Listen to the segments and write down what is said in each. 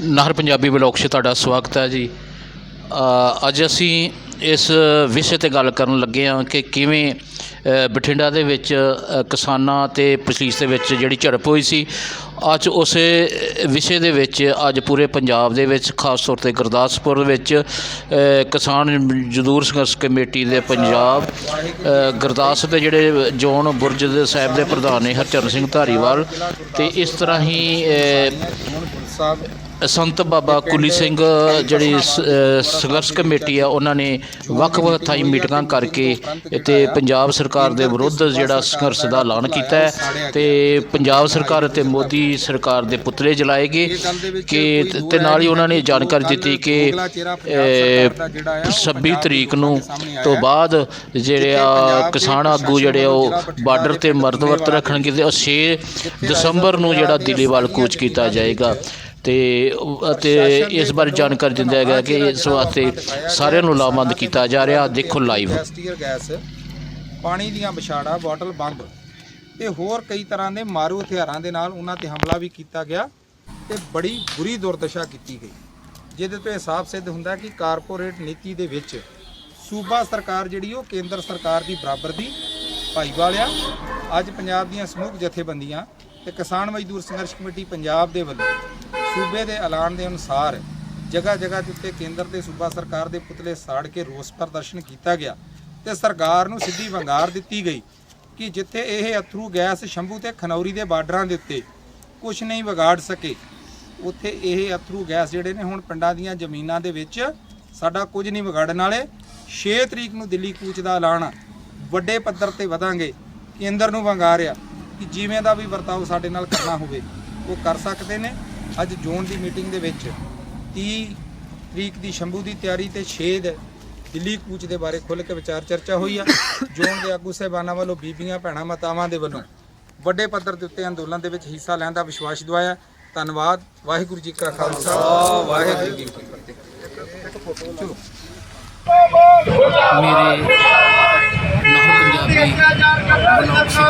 ਨਾਹਰ Punjabi blog 'ਚ ਤੁਹਾਡਾ ਸਵਾਗਤ ਹੈ ਜੀ। ਅੱਜ ਅਸੀਂ ਇਸ ਵਿਸ਼ੇ ਤੇ ਗੱਲ ਕਰਨ ਲੱਗੇ ਹਾਂ ਕਿ ਕਿਵੇਂ ਬਠਿੰਡਾ ਦੇ ਵਿੱਚ ਕਿਸਾਨਾਂ ਤੇ ਪੁਲਿਸ ਦੇ ਵਿੱਚ ਜਿਹੜੀ ਝੜਪ ਹੋਈ ਸੀ ਅੱਜ ਉਸੇ ਵਿਸ਼ੇ ਦੇ ਵਿੱਚ ਅੱਜ ਪੂਰੇ ਪੰਜਾਬ ਦੇ ਵਿੱਚ ਖਾਸ ਤੌਰ ਤੇ ਗੁਰਦਾਸਪੁਰ ਵਿੱਚ ਕਿਸਾਨ ਜ਼ਦੂਰ ਸੰਘਰਸ਼ ਕਮੇਟੀ ਦੇ ਪੰਜਾਬ ਗੁਰਦਾਸ ਦੇ ਜਿਹੜੇ ਜੋਨ ਬੁਰਜ ਦੇ ਸਾਹਿਬ ਦੇ ਪ੍ਰਧਾਨ ਨੇ ਹਰਚਰਨ ਸਿੰਘ ਧਾਰੀਵਾਲ ਤੇ ਇਸ ਤਰ੍ਹਾਂ ਹੀ ਅ, ਸੰਤ ਬਾਬਾ ਕੁਲੀ ਸਿੰਘ ਜਿਹੜੀ ਸੰਘਰਸ਼ ਕਮੇਟੀ ਆ ਉਹਨਾਂ ਨੇ ਵੱਖ-ਵੱਖ ਥਾਈ ਮੀਟਿੰਗਾਂ ਕਰਕੇ ਤੇ ਪੰਜਾਬ ਸਰਕਾਰ ਦੇ ਵਿਰੁੱਧ ਜਿਹੜਾ ਸੰਘਰਸ਼ ਦਾ ਐਲਾਨ ਕੀਤਾ ਹੈ ਤੇ ਪੰਜਾਬ ਸਰਕਾਰ ਅਤੇ ਮੋਦੀ ਸਰਕਾਰ ਦੇ ਪੁਤਲੇ ਜਲਾਏਗੇ ਕਿ ਤੇ ਨਾਲ ਹੀ ਉਹਨਾਂ ਨੇ ਜਾਣਕਾਰੀ ਦਿੱਤੀ ਕਿ ਅ, 26 ਤਰੀਕ ਨੂੰ ਤੋਂ ਬਾਅਦ ਜਿਹੜੇ ਆ ਕਿਸਾਨ ਆਗੂ ਜਿਹੜੇ ਉਹ ਬਾਰਡਰ ਤੇ ਮਰਦ ਵਰਤ ਰੱਖਣਗੇ ਤੇ 6 ਦਸੰਬਰ ਨੂੰ ਜਿਹੜਾ ਦਿੱਲੀ ਵੱਲ ਕੂਚ ਕੀਤਾ ਜਾਏਗਾ। ਤੇ ਅਤੇ ਇਸ ਬਾਰੇ ਜਾਣਕਾਰੀ ਦਿੰਦਾ ਹੈਗਾ ਕਿ ਇਸ ਵਾਸਤੇ ਸਾਰਿਆਂ ਨੂੰ ਲਾਮਬੰਦ ਕੀਤਾ ਜਾ ਰਿਹਾ। ਦੇਖੋ ਲਾਈਵ ਟੀਅਰ ਗੈਸ ਪਾਣੀ ਦੀਆਂ ਵਿਛਾੜਾ ਬੋਟਲ ਬੰਬ ਤੇ ਹੋਰ ਕਈ ਤਰ੍ਹਾਂ ਦੇ ਮਾਰੂ ਹਥਿਆਰਾਂ ਦੇ ਨਾਲ ਉਹਨਾਂ ਤੇ ਹਮਲਾ ਵੀ ਕੀਤਾ ਗਿਆ ਤੇ ਬੜੀ ਬੁਰੀ ਦੁਰਦਸ਼ਾ ਕੀਤੀ ਗਈ। ਜਿਹਦੇ ਤੋਂ ਇਹ ਸਾਫ਼ ਸਿੱਧ ਹੁੰਦਾ ਕਿ ਕਾਰਪੋਰੇਟ ਨੀਤੀ ਦੇ ਵਿੱਚ ਸੂਬਾ ਸਰਕਾਰ ਜਿਹੜੀ ਉਹ ਕੇਂਦਰ ਸਰਕਾਰ ਦੀ ਬਰਾਬਰ ਦੀ ਭਾਈਵਾਲ ਆ ਅੱਜ ਪੰਜਾਬ ਦੀਆਂ ਸਮੂਹ ਜਥੇਬੰਦੀਆਂ ਤੇ ਕਿਸਾਨ ਮਜ਼ਦੂਰ ਸੰਘਰਸ਼ ਕਮੇਟੀ ਪੰਜਾਬ ਦੇ ਵੱਲੋਂ ਸੂਬੇ ਦੇ ਐਲਾਨ ਦੇ ਅਨੁਸਾਰ ਜਗ੍ਹਾ ਜਗ੍ਹਾ ਦੇ ਉੱਤੇ ਕੇਂਦਰ ਤੇ ਸੂਬਾ ਸਰਕਾਰ ਦੇ ਪੁਤਲੇ ਸਾੜ ਕੇ ਰੋਸ ਪ੍ਰਦਰਸ਼ਨ ਕੀਤਾ ਗਿਆ ਤੇ ਸਰਕਾਰ ਨੂੰ ਸਿੱਧੀ ਵੰਗਾਰ ਦਿੱਤੀ ਗਈ ਕਿ ਜਿੱਥੇ ਇਹ ਅਥਰੂ ਗੈਸ ਸ਼ੰਭੂ ਤੇ ਖਨੌਰੀ ਦੇ ਬਾਰਡਰਾਂ ਦੇ ਉੱਤੇ ਕੁਝ ਨਹੀਂ ਵਿਗਾੜ ਸਕੇ, ਉੱਥੇ ਇਹ ਅਥਰੂ ਗੈਸ ਜਿਹੜੇ ਨੇ ਹੁਣ ਪਿੰਡਾਂ ਦੀਆਂ ਜ਼ਮੀਨਾਂ ਦੇ ਵਿੱਚ ਸਾਡਾ ਕੁਝ ਨਹੀਂ ਵਿਗਾੜਨ ਵਾਲੇ। 6 ਤਰੀਕ ਨੂੰ ਦਿੱਲੀ ਕੂਚ ਦਾ ਐਲਾਨ ਵੱਡੇ ਪੱਧਰ ਤੇ ਵਧਾਂਗੇ। ਕੇਂਦਰ ਨੂੰ ਵੰਗਾਰਿਆ ਕਿ ਜਿਵੇਂ ਦਾ ਵੀ ਵਰਤਾਓ ਸਾਡੇ ਨਾਲ ਕਰਨਾ ਹੋਵੇ, ਉਹ ਕਰ ਸਕਦੇ ਨੇ। ਅੱਜ ਜ਼ੋਨ ਦੀ ਮੀਟਿੰਗ ਦੇ ਵਿੱਚ 30 ਤਰੀਕ ਦੀ ਸ਼ੰਭੂ ਦੀ ਤਿਆਰੀ ਤੇ ਛੇਦ ਦਿੱਲੀ ਕੂਚ ਦੇ ਬਾਰੇ ਖੁੱਲ੍ਹ ਕੇ ਵਿਚਾਰ ਚਰਚਾ ਹੋਈ ਆ। ਜ਼ੋਨ ਦੇ ਆਗੂ ਸਾਹਿਬਾਨਾਂ ਵੱਲੋਂ ਬੀਬੀਆਂ, ਭੈਣਾਂ, ਮਾਤਾਵਾਂ ਦੇ ਵੱਲੋਂ ਵੱਡੇ ਪੱਧਰ ਦੇ ਉੱਤੇ ਅੰਦੋਲਨ ਦੇ ਵਿੱਚ ਹਿੱਸਾ ਲੈਣ ਦਾ ਵਿਸ਼ਵਾਸ ਦਿਵਾਇਆ। ਧੰਨਵਾਦ। ਵਾਹਿਗੁਰੂ ਜੀ ਕਾ ਖਾਲਸਾ। ਵਾਹਿਗੁਰੂ ਜੀ ਕੀ ਫਤਿਹ। ਮੇਰੇ ਨਾਹ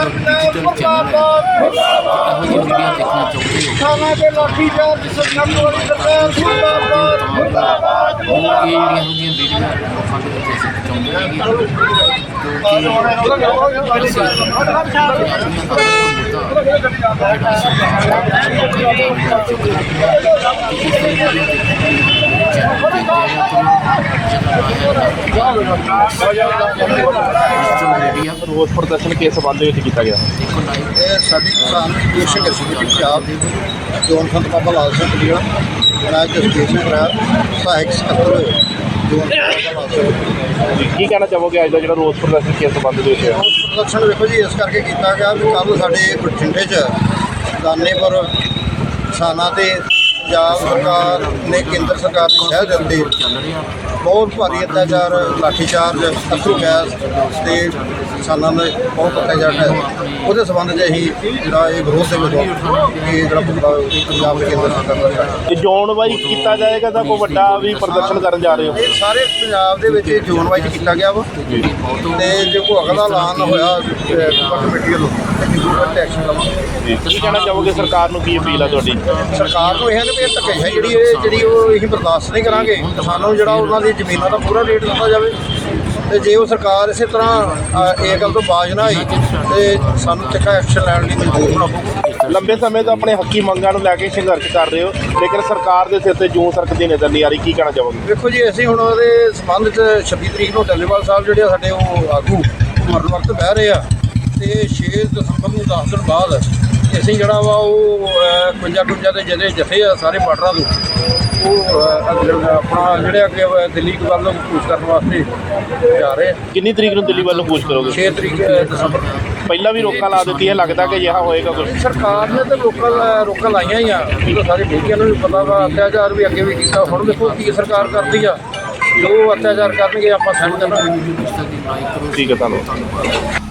ਪੰਜਾਬੀ ਬਲੌਗ ਸੀ ਡਿਜੀਟਲ ਚੈਨਲ ਹੈ ਇਹੋ ਜਿਹੀ ਵੀਡੀਓ ਦੇਖਣਾ ਚਾਹੁੰਦੇ ਹੋ ਖਾਣਾ ਦੇ ਲਾਠੀ ਚਾਰਜ ਸੰਗਮ ਵਾਲੀ ਸਰਕਾਰ ਜ਼ਿੰਦਾਬਾਦ ਜ਼ਿੰਦਾਬਾਦ ਉਹ ਇਹ ਜਿਹੜੀਆਂ ਹੁੰਦੀਆਂ ਵੀਡੀਓ ਲੋਕਾਂ ਦੇ ਵਿੱਚ ਅਸੀਂ ਪਹੁੰਚਾਉਂਦੇ ਹੈਗੇ ਕਿਉਂਕਿ ਅਸੀਂ ਪੰਜਾਬੀਆਂ ਦਾ ਮੁੱਦਾ ਜਿਹੜਾ ਸਰਕਾਰ ਦਾ ਚੁੱਕਿਆ ਗਿਆ ਤੇ ਇਸ ਦੇ ਬਾਰੇ ਚੈਨਲ ਤੇ ਜਿਹੜਾ ਤੁਹਾਨੂੰ ਮੀਡੀਆ ਰੋਸ ਪ੍ਰਦਰਸ਼ਨ ਕਿਸ ਸੰਬੰਧ ਵਿੱਚ ਕੀਤਾ ਗਿਆ? ਇਹ ਸਾਡੀ ਕਿਸਾਨ ਕਮੇਟੀ ਪੰਜਾਬ ਜੋਨ ਸੰਤ ਬਾਬਾ ਲਾਲ ਸਿੰਘ ਜੀ ਰਾਜ ਸਹਾਇਕ ਸਕੱਤਰ ਜੋਨ ਸੰਤ ਬਾਬਾ ਲਾਲ ਸਿੰਘ ਕੀ ਕਹਿਣਾ ਚਾਹੋਗੇ ਅੱਜ ਦਾ ਜਿਹੜਾ ਰੋਸ ਪ੍ਰਦਰਸ਼ਨ ਕਿਸ ਸੰਬੰਧ ਦੇ ਵਿੱਚ ਹੈ? ਪ੍ਰਦਰਸ਼ਨ ਵੇਖੋ ਜੀ ਇਸ ਕਰਕੇ ਕੀਤਾ ਗਿਆ ਵੀ ਕੱਲ ਸਾਡੇ ਬਠਿੰਡੇ 'ਚ ਦਾਨੇਪੁਰ ਕਿਸਾਨਾਂ ਤੇ ਪੰਜਾਬ ਸਰਕਾਰ ਨੇ ਕੇਂਦਰ ਸਰਕਾਰ ਦੀ ਸਹਿ ਦੇ ਬਹੁਤ ਭਾਰੀ ਅਤਿਆਚਾਰ ਲਾਠੀਚਾਰਜ ਅਥਰੂ ਗੈਸ ਤੇ ਕਿਸਾਨਾਂ ਦੇ ਬਹੁਤ ਅਤਿਆਚਾਰ ਹੈ। ਉਹਦੇ ਸੰਬੰਧ 'ਚ ਅਸੀਂ ਜਿਹੜਾ ਇਹ ਵਿਰੋਧ ਦੇ ਵਜੋਂ ਇਹ ਜਿਹੜਾ ਪੰਜਾਬ ਦੇ ਕੇਂਦਰ ਸਰਕਾਰ ਦਾ ਜ਼ੋਨ ਵਾਈਜ਼ ਕੀਤਾ ਜਾਏਗਾ ਤਾਂ ਕੋਈ ਵੱਡਾ ਵੀ ਪ੍ਰਦਰਸ਼ਨ ਕਰਨ ਜਾ ਰਹੇ ਹੋ? ਇਹ ਸਾਰੇ ਪੰਜਾਬ ਦੇ ਵਿੱਚ ਜ਼ੋਨ ਵਾਈਜ਼ ਕੀਤਾ ਗਿਆ ਵਾ। ਤੇ ਜੇ ਕੋਈ ਅਗਲਾ ਐਲਾਨ ਹੋਇਆ ਕਮੇਟੀ ਵੱਲੋਂ ਤੇ ਜ਼ਰੂਰ ਤੇ ਐਕਸ਼ਨ ਲਵਾਂਗੇ ਕੀ ਕਹਿਣਾ ਚਾਹੋਗੇ ਸਰਕਾਰ ਨੂੰ ਕੀ ਅਪੀਲ ਆ ਤੁਹਾਡੀ? ਸਰਕਾਰ ਨੂੰ ਇਹ ਹੈ ਵੀ ਇਹ ਧੱਕੇ ਹੈ ਜਿਹੜੀ ਇਹ ਜਿਹੜੀ ਉਹ ਅਸੀਂ ਬਰਦਾਸ਼ਤ ਨਹੀਂ ਕਰਾਂਗੇ। ਕਿਸਾਨਾਂ ਨੂੰ ਜਿਹੜਾ ਉਹਨਾਂ ਦੀ ਜ਼ਮੀਨਾਂ ਦਾ ਪੂਰਾ ਰੇਟ ਦਿੱਤਾ ਜਾਵੇ। ਤੇ ਜੇ ਉਹ ਸਰਕਾਰ ਇਸੇ ਤਰ੍ਹਾਂ ਇਹ ਗੱਲ ਤੋਂ ਬਾਜ ਨਾ ਆਈ ਤੇ ਸਾਨੂੰ ਤਿੱਖਾ ਐਕਸ਼ਨ ਲੈਣ ਲਈ ਮਜਬੂਰ ਹੋਣਾ ਪਊਗਾ ਲੰਬੇ ਸਮੇਂ ਤੋਂ ਆਪਣੇ ਹੱਕੀ ਮੰਗਾਂ ਨੂੰ ਲੈ ਕੇ ਸੰਘਰਸ਼ ਕਰ ਰਹੇ ਹੋ ਲੇਕਿਨ ਸਰਕਾਰ ਦੇ ਸਿਰ ਤੇ ਜੂੰ ਸਰਕਦੀ ਨਜ਼ਰ ਨਹੀਂ ਆ ਰਹੀ ਕੀ ਕਹਿਣਾ ਚਾਹੋਗੇ? ਵੇਖੋ ਜੀ ਅਸੀਂ ਹੁਣ ਉਹਦੇ ਸੰਬੰਧ 'ਚ 26 ਤਰੀਕ ਨੂੰ ਡੱਲੇਵਾਲ ਸਾਹਿਬ ਜਿਹੜੇ ਸਾਡੇ ਉਹ ਆਗੂ ਮਰਨ ਵਕਤ ਬਹਿ ਰਹੇ ਆ। ਤੇ 6 ਦਸੰਬਰ ਨੂੰ 10 ਦਿਨ ਬਾਅਦ ਅਸੀਂ ਜਿਹੜਾ ਵਾ ਉਹ 51 51 ਦੇ ਜਿਹੜੇ ਜਥੇ ਆ ਸਾਰੇ ਬਾਰਡਰਾਂ ਤੋਂ। ਉਹ ਆਪਣਾ ਜਿਹੜੇ ਅੱਗੇ ਦਿੱਲੀ ਵੱਲ ਨੂੰ ਕੂਚ ਕਰਨ ਵਾਸਤੇ ਜਾ ਰਹੇ ਕਿੰਨੀ ਤਰੀਕ ਨੂੰ ਦਿੱਲੀ ਵੱਲ ਨੂੰ ਕੂਚ ਕਰੋਗੇ? 6 ਤਰੀਕ ਦਸੰਬਰ। ਪਹਿਲਾਂ ਵੀ ਰੋਕਾਂ ਲਾ ਦਿੱਤੀਆਂ ਲੱਗਦਾ ਕਿ ਅਜਿਹਾ ਹੋਏਗਾ ਕੁਝ ਸਰਕਾਰ ਨੇ ਤਾਂ ਲੋਕਾਂ ਰੋਕਾਂ ਲਾਈਆਂ ਹੀ ਆ। ਉਹ ਸਾਰੇ ਮੀਡੀਆ ਨੂੰ ਵੀ ਪਤਾ ਵਾ ਅਤਿਆਚਾਰ ਵੀ ਅੱਗੇ ਵੀ ਕੀਤਾ। ਹੁਣ ਦੇਖੋ ਕੀ ਸਰਕਾਰ ਕਰਦੀ ਆ। ਜੋ ਅਤਿਆਚਾਰ ਕਰਨਗੇ ਆਪਾਂ ਸਹਿਣ ਕਰਨਾ ਠੀਕ ਹੈ ਤੁਹਾਨੂੰ